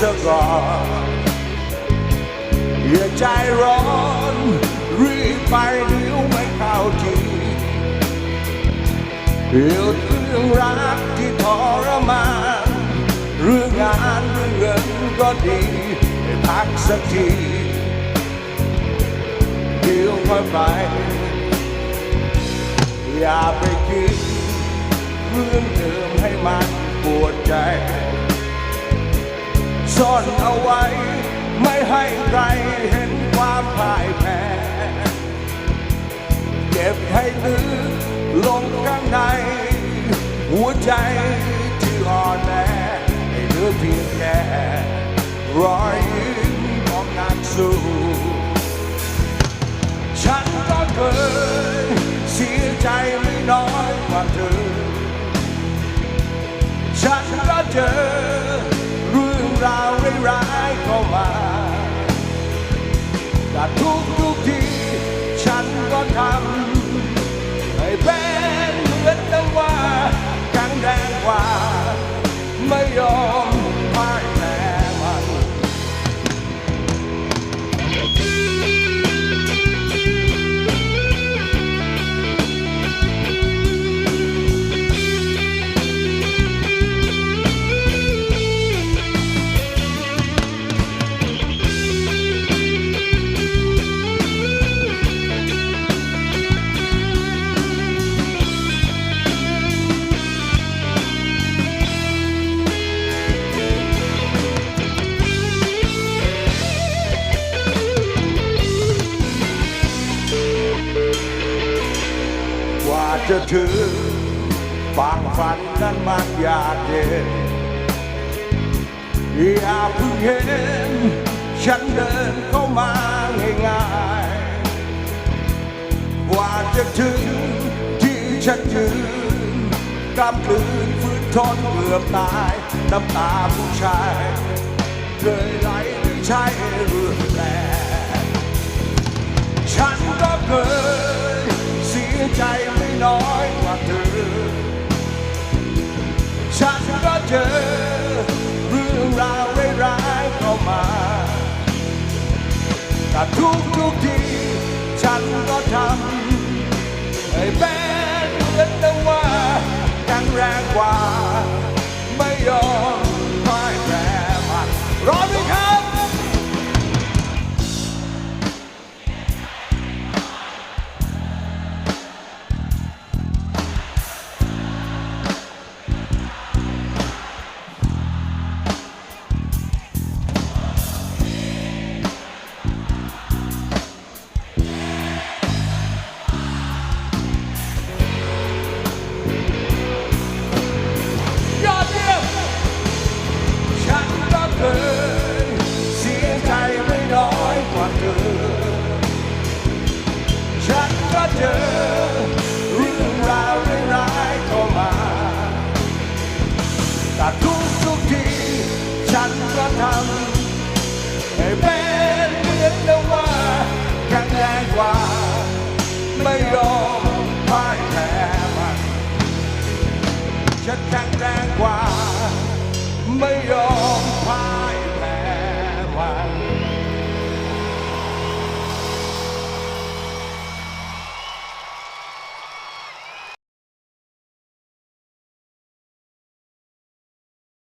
ซะก่อนอย่าใจร้อน รีบไปเดี๋ยวไม่เข้าทีหยุดเรื่องรักที่ทรมานเรื่องงานเรื่องเงินก็ดีให้พักสักทีเดี๋ยวค่อยไป อย่าไปคิดเรื่องเดิมให้มันปวดใจ ซ่อนเอาไว้ ไม่ให้ใครเห็นความพ่ายแพ้เก็บให้ลึกลงข้างใน หัวใจที่อ่อนแอให้เหลือเพียงแค่รอยยิ้มของนักสู้ฉันก็เคยเสียใจไม่น้อยกว่าเธอฉันก็เจอ ไจะถึงฝั่งฝันนั้นมันยากเย็นอย่าเพิ่งเห็น ฉันเดินเข้ามาง่ายๆกว่าจะถึงที่ฉันยืนกำลืนฝืนทนเกือบตายน้ำตาผู้ชายเคยไหลไม่ใช่เรื่องแรง เจอเรื่องราวร้ายๆเข้ามาแต่ทุกทุกทีฉันก็ทำให้แบนเหมือนแต่ว่ากังแรงกว่า กว่า ไม่ยอม